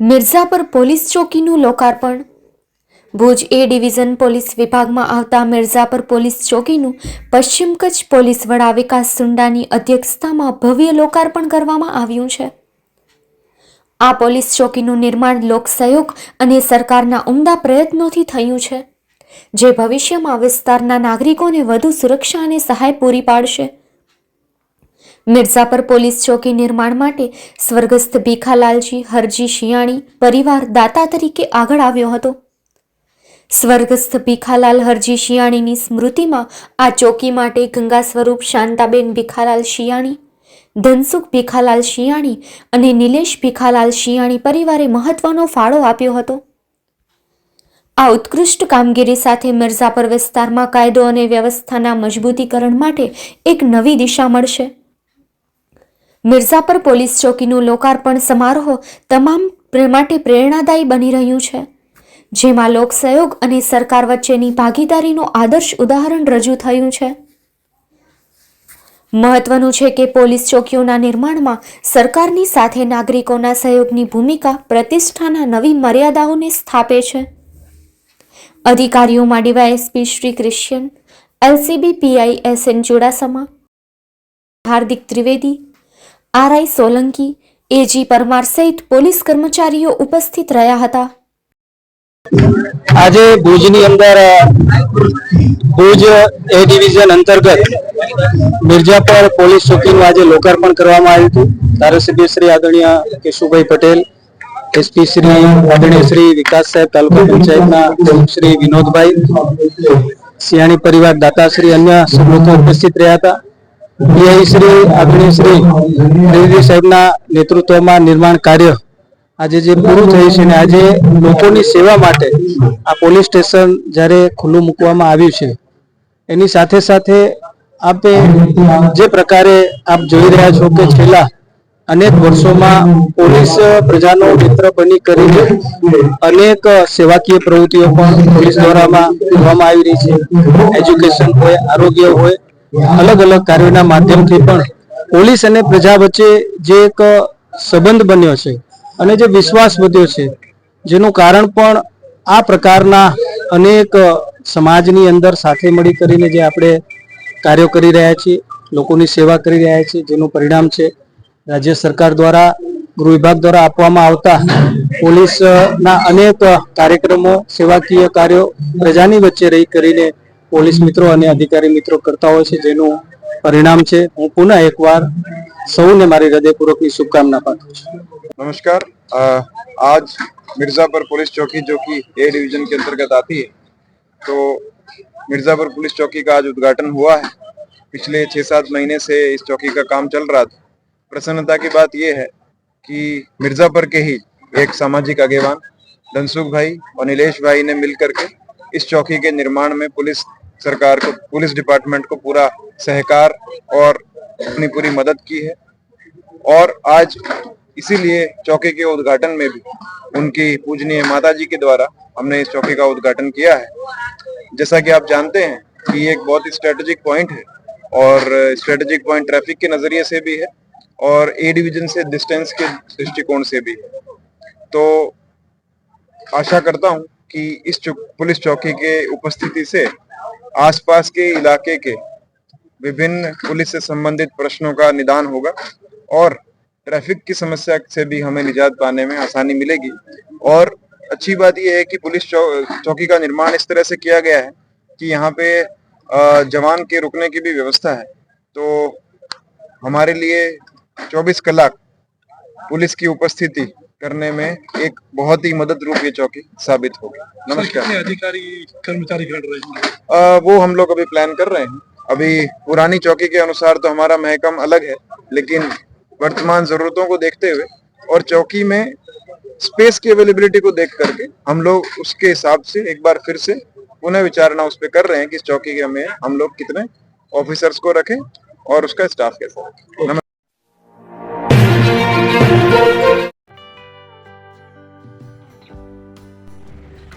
Mirzapar police ચોકીનું લોકાર્પણ. ભુજ એ division police વિભાગમાં આવતા મિર્ઝાપર પોલીસ ચોકીનું પશ્ચિમ કચ્છ પોલીસ વડા વિકાસ સુંડાની અધ્યક્ષતામાં ભવ્ય લોકાર્પણ કરવામાં આવ્યું છે. આ પોલીસ ચોકીનું નિર્માણ લોકસહયોગ અને સરકારના ઉમદા પ્રયત્નોથી થયું છે, જે ભવિષ્યમાં વિસ્તારના નાગરિકોને વધુ સુરક્ષા અને સહાય પૂરી પાડશે. મિર્ઝાપર પોલીસ ચોકી નિર્માણ માટે સ્વર્ગસ્થ ભીખાલાલજી હરજી શિયાણી પરિવાર દાતા તરીકે આગળ આવ્યો હતો. સ્વર્ગસ્થ ભીખાલાલ હરજી શિયાણીની સ્મૃતિમાં આ ચોકી માટે ગંગા સ્વરૂપ શાંતાબેન ભીખાલાલ શિયાણી, ધનસુખ ભીખાલાલ શિયાણી અને નિલેશ ભીખાલાલ શિયાણી પરિવારે મહત્વનો ફાળો આપ્યો હતો. આ ઉત્કૃષ્ટ કામગીરી સાથે મિર્ઝાપર વિસ્તારમાં કાયદો અને વ્યવસ્થાના મજબૂતીકરણ માટે એક નવી દિશા મળશે. મિર્ઝાપર પોલીસ ચોકીનું લોકાર્પણ સમારોહ તમામ માટે પ્રેરણાદાયી બની રહ્યું છે. જેમાં લોકસહયોગ અને સરકાર વચ્ચેની ભાગીદારીનું આદર્શ ઉદાહરણ રજૂ થયું છે. મહત્વનું છે કે પોલીસ ચોકીઓના નિર્માણમાં સરકારની સાથે નાગરિકોના સહયોગની ભૂમિકા પ્રતિષ્ઠાના નવી મર્યાદાઓને સ્થાપે છે. અધિકારીઓમાં DYSP Shri Christian, LCB PI S N Chudasama, Hardik Trivedi RI Solanki, AG Parmar સહિત પોલીસ કર્મચારીઓ ઉપસ્થિત રહ્યા હતા. આજે ભુજની અંદર, ભુજ એ ડિવિઝન અંતર્ગત મિર્જાપર પોલીસ ચોકીનું આજે લોકાર્પણ કરવામાં આવ્યું હતું. ધારાસભ્ય શ્રી આદરણીય કેશુભાઈ પટેલ, એસપી શ્રી આદરણીય શ્રી વિકાસ સાહેબ તાલુકા પંચાયતના શ્રી વિનોદભાઈ સિયાણી પરિવાર દાતાશ્રી અન્ય સૌ ઉપસ્થિત રહ્યા હતા. શ્રી ત્રિવેદી સાહેબના નેતૃત્વમાં નિર્માણ કાર્ય આજે જે પૂરું થયું છે ને આજે લોકોની સેવા માટે આ પોલીસ સ્ટેશન જ્યારે ખુલ્લું મૂકવામાં આવ્યું છે, એની સાથે સાથે આપે જે પ્રકારે આપ જોઈ રહ્યા છો કે છેલ્લા અનેક વર્ષોમાં પોલીસ પ્રજાનો મિત્ર બની કરીને અનેક સેવાકીય પ્રવૃત્તિઓ પણ પોલીસ દ્વારામાં કરવામાં આવી રહી છે. એજ્યુકેશન હોય, આરોગ્ય હોય અલગ અલગ કાર્યોના માધ્યમથી પણ પોલીસ અને પ્રજા વચ્ચે જે એક સંબંધ બન્યો છે અને જે વિશ્વાસ વધ્યો છે, જેનું કારણ પણ આ પ્રકારના અનેક સમાજની અંદર સાથે મળી કરીને જે આપણે કાર્યો કરી રહ્યા છીએ, લોકોની સેવા કરી રહ્યા છીએ, જેનું પરિણામ છે, રાજ્ય સરકાર દ્વારા, ગૃહ વિભાગ દ્વારા આપવામાં આવતા પોલીસના અનેક કાર્યક્રમો, સેવાકીય કાર્યો પ્રજાની વચ્ચે રહી કરીને પોલીસ મિત્રો અને અધિકારી મિત્રો કરતા હોય છે જેનું પરિણામ છે હું પુનઃ એકવાર સૌને મારી હૃદયપૂર્વકની શુભકામના પાઠવું છું नमस्कार अ, आज मिर्जापुर पुलिस चौकी जो कि ए डिवीजन के अंतर्गत आती है तो मिर्जापुर पुलिस चौकी का आज उद्घाटन हुआ है पिछले छः सात महीने से इस चौकी का काम चल रहा था प्रसन्नता की बात यह है कि मिर्जापुर के ही एक सामाजिक आगेवान धनसुख भाई और नीलेश भाई ने मिलकर के इस चौकी के निर्माण में पुलिस सरकार को, पुलिस डिपार्टमेंट को पूरा सहकार और अपनी पूरी मदद की है। और आज इसीलिए चौकी के उद्घाटन में भी उनकी पूजनीय माता जी के द्वारा हमने इस चौकी का उद्घाटन किया है। जैसा कि आप जानते हैं कि एक बहुत ही स्ट्रेटेजिक पॉइंट है और स्ट्रेटेजिक पॉइंट ट्रैफ़िक के नज़रिए से भी है और ए डिवीज़न से डिस्टेंस के दृष्टिकोण से भी। है तो आशा करता हूँ कि इस पुलिस चौकी के उपस्थिति से आसपास के इलाके के विभिन्न पुलिस से संबंधित प्रश्नों का निदान होगा और ट्रैफ़िक की समस्या से भी हमें निजात पाने में आसानी मिलेगी। और अच्छी बात यह है कि पुलिस चौकी का निर्माण इस तरह से किया गया है कि यहाँ पे जवान के रुकने की भी व्यवस्था है। तो हमारे लिए 24 कलाक पुलिस की उपस्थिति करने में एक बहुत ही मदद रूप ये चौकी साबित होगी नमस्कार। अधिकारी कर्मचारी खड़ रहे हैं? वो हम लोग अभी प्लान कर रहे हैं। अभी पुरानी चौकी के अनुसार तो हमारा महकम अलग है लेकिन वर्तमान जरूरतों को देखते हुए और चौकी में स्पेस की अवेलेबिलिटी को देख करके हम लोग उसके हिसाब से एक बार फिर से पुनः विचारणा उस पर कर रहे हैं कि इस चौकी के हमें हम लोग कितने ऑफिसर्स को रखें और उसका स्टाफ कैसा रखें